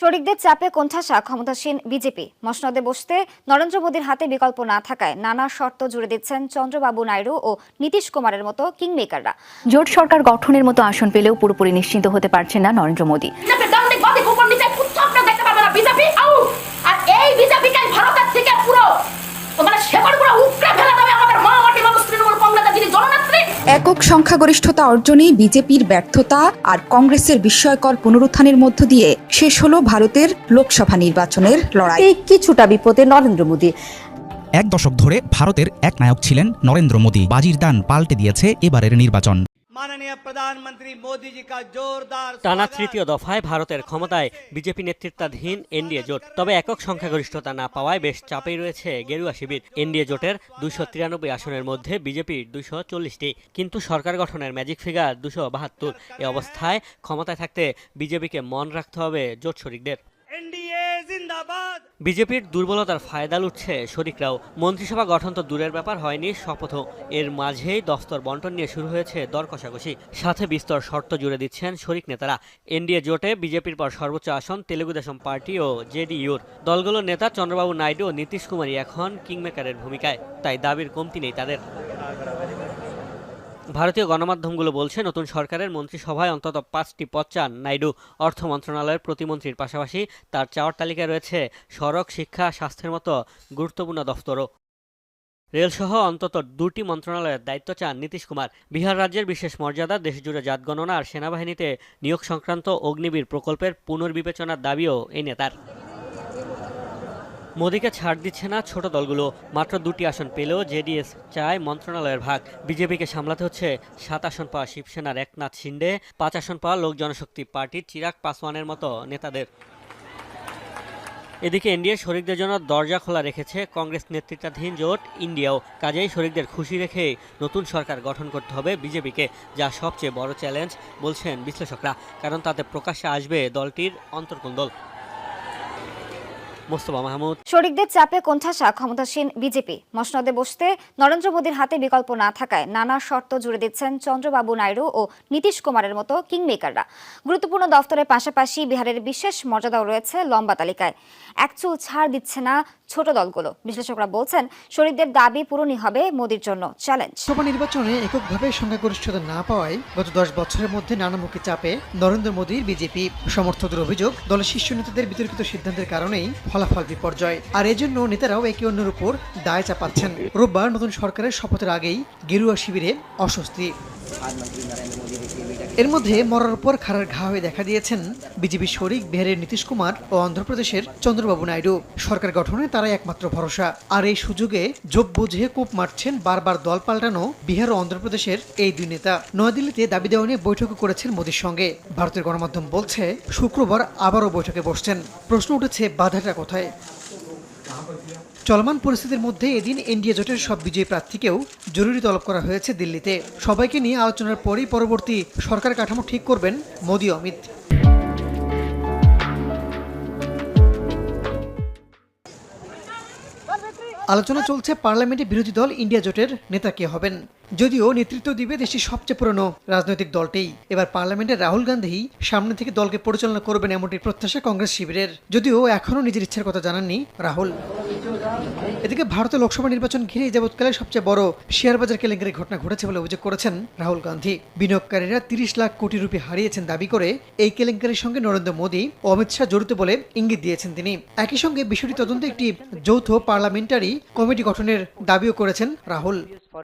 শরিকদের চাপে কোণঠাসা ক্ষমতাসীন বিজেপি। মসনদে বসতে নরেন্দ্র মোদীর হাতে বিকল্প না থাকায় নানা শর্ত জুড়ে দিচ্ছেন চন্দ্রবাবু নাইডু ও নীতিশ কুমারের মতো কিংমেকাররা। জোট সরকার গঠনের মতো আসন পেলেও পুরোপুরি নিশ্চিন্ত হতে পারছেন না নরেন্দ্র মোদী। একক সংখ্যাগরিষ্ঠতা অর্জনে বিজেপির ব্যর্থতা আর কংগ্রেসের বিস্ময়কর পুনরুত্থানের মধ্য দিয়ে শেষ হল ভারতের লোকসভা নির্বাচনের লড়াই। কিছুটা বিপদে নরেন্দ্র মোদী। এক দশক ধরে ভারতের এক নায়ক ছিলেন নরেন্দ্র মোদী। বাজির দান পাল্টে দিয়েছে এবারের নির্বাচন। টানা তৃতীয় দফায় ভারতের ক্ষমতায় বিজেপি নেতৃত্বাধীন এনডিএ জোট। তবে একক সংখ্যাগরিষ্ঠতা না পাওয়ায় বেশ চাপেই রয়েছে গেরুয়া শিবির। এনডিএ জোটের দুশো তিরানব্বই আসনের মধ্যে বিজেপির দুশো চল্লিশটি। কিন্তু সরকার গঠনের ম্যাজিক ফিগার দুশো বাহাত্তর। এ অবস্থায় ক্ষমতায় থাকতে বিজেপিকে মন রাখতে হবে জোট শরিকদের। বিজেপির দুর্বলতার ফায়দা লুটছে শরিকরাও। মন্ত্রিসভা গঠন তো দূরের ব্যাপার হয়নি শপথ এর মাঝেই দফতর বন্টন নিয়ে শুরু হয়েছে দর কষাকষি। সাথে বিস্তর শর্ত জুড়ে দিচ্ছেন শরিক নেতারা। এনডিএ জোটে বিজেপির পর সর্বোচ্চ আসন তেলেগু দেশম পার্টি ও জেডিইউর। দলগুলোর নেতা চন্দ্রবাবু নাইডু ও নীতিশ কুমারই এখন কিংমেকারের ভূমিকায়, তাই দাবির কমতি নেই তাদের। ভারতীয় গণমাধ্যমগুলো বলছে, নতুন সরকারের মন্ত্রিসভায় অন্তত পাঁচটি পদ চান নাইডু। অর্থ মন্ত্রণালয়ের প্রতিমন্ত্রীর পাশাপাশি তার চাওয়ার তালিকায় রয়েছে সড়ক, শিক্ষা, স্বাস্থ্যের মতো গুরুত্বপূর্ণ দফতরও। রেলসহ অন্তত দুটি মন্ত্রণালয়ের দায়িত্ব চান নীতিশ কুমার। বিহার রাজ্যের বিশেষ মর্যাদা, দেশজুড়ে জাত গণনা আর সেনাবাহিনীতে নিয়োগ সংক্রান্ত অগ্নিবীর প্রকল্পের পুনর্বিবেচনার দাবিও এই নেতার। মোদীকে ছাড় দিচ্ছে না ছোট দলগুলো। মাত্র দুটি আসন পেলেও জেডিএস চায় মন্ত্রণালয়ের ভাগ। বিজেপিকে সামলাতে হচ্ছে সাত আসন পাওয়া শিবসেনার একনাথ শিন্ডে, পাঁচ আসন পাওয়া লোক জনশক্তি পার্টির চিরাগ পাসওয়ানের মতো নেতাদের। এদিকে এনডিএ শরিকদের জন্য দরজা খোলা রেখেছে কংগ্রেস নেতৃত্বাধীন জোট ইন্ডিয়াও। কাজেই শরিকদের খুশি রেখে নতুন সরকার গঠন করতে হবে বিজেপিকে, যা সবচেয়ে বড় চ্যালেঞ্জ, বলছেন বিশ্লেষকরা, কারণ তাতে প্রকাশ্যে আসবে দলটির অন্তর্কুন্দল মোস্তফা মাহমুদ। শরিকদের চাপে কোণঠাসা ক্ষমতাসীন বিজেপি। মসনদে বসতে নরেন্দ্র মোদীর হাতে বিকল্প না থাকায় নানা শর্ত জুড়ে দিচ্ছেন চন্দ্রবাবু নাইডু ও নীতিশ কুমারের মতো কিংমেকাররা। গুরুত্বপূর্ণ দফতরের পাশাপাশি বিহারের বিশেষ মর্যাদাও রয়েছে লম্বা তালিকায়। একচুল ছাড় দিচ্ছে না ছোট দলগুলো। বিশ্লেষকরা বলছেন শরিকদের দাবি পূরণই হবে মোদীর জন্য চ্যালেঞ্জ। লোকসভা নির্বাচনে এককভাবে সংখ্যাগরিষ্ঠতা না পাওয়ায় গত দশ বছরের মধ্যে নানামুখী চাপে নরেন্দ্র মোদীর বিজেপি সমর্থকদের অভিযোগ দলের শীর্ষ নেতাদের বিতর্কিত সিদ্ধান্তের কারণেই ফলাফল বিপর্যয়। আর এজন্য নেতারাও একে অন্যের উপর দায় চাপাচ্ছেন। রোববার নতুন সরকারের শপথের আগেই গেরুয়া শিবিরে অস্বস্তি। এর মধ্যে মরার উপর খাড়ার ঘা হয়ে দেখা দিয়েছেন বিজেপি শরিক বিহারের নীতিশ কুমার ও অন্ধ্রপ্রদেশের চন্দ্রবাবু নাইডু। সরকার গঠনে তারাই একমাত্র ভরসা। আর এই সুযোগে যোগ বুঝে কূপ মারছেন বারবার দল পাল্টানো বিহার ও অন্ধ্রপ্রদেশের এই দুই নেতা। নয়াদিল্লিতে দাবি দেওয়া নিয়ে বৈঠকও করেছেন মোদীর সঙ্গে। ভারতের গণমাধ্যম বলছে, শুক্রবার আবারও বৈঠকে বসছেন। প্রশ্ন উঠেছে, বাধাটা কোথায়? চলমান পরিস্থিতির মধ্যে এদিন এনডিএ জোটের সব বিজয়ী প্রার্থীকেও জরুরি তলব করা হয়েছে দিল্লিতে। সবাইকে নিয়ে আলোচনার পরেই পরবর্তী সরকার কাঠামো ঠিক করবেন মোদী অমিত। আলোচনা চলছে পার্লামেন্টে বিরোধী দল ইন্ডিয়া জোটের নেতা কে হবেন। যদিও নেতৃত্ব দিবে দেশটির সবচেয়ে পুরনো রাজনৈতিক দলটিই। এবার পার্লামেন্টে রাহুল গান্ধী সামনে থেকে দলকে পরিচালনা করবেন এমনটি প্রত্যাশা কংগ্রেস শিবিরের। যদিও এখনও নিজের ইচ্ছার কথা জানাননি রাহুল। এদিকে ভারতের লোকসভা নির্বাচন ঘিরে যাবৎকালে সবচেয়ে বড় শেয়ার বাজার কেলেঙ্কারির ঘটনা ঘটেছে বলে অভিযোগ করেছেন রাহুল গান্ধী। বিনিয়োগকারীরা তিরিশ লাখ কোটি রুপি হারিয়েছেন দাবি করে এই কেলেঙ্কারির সঙ্গে নরেন্দ্র মোদী ও অমিত শাহ জড়িত বলে ইঙ্গিত দিয়েছেন তিনি। একই সঙ্গে বিষয়টি তদন্তে একটি যৌথ পার্লামেন্টারি কমিটি গঠনের দাবিও করেছেন রাহুল।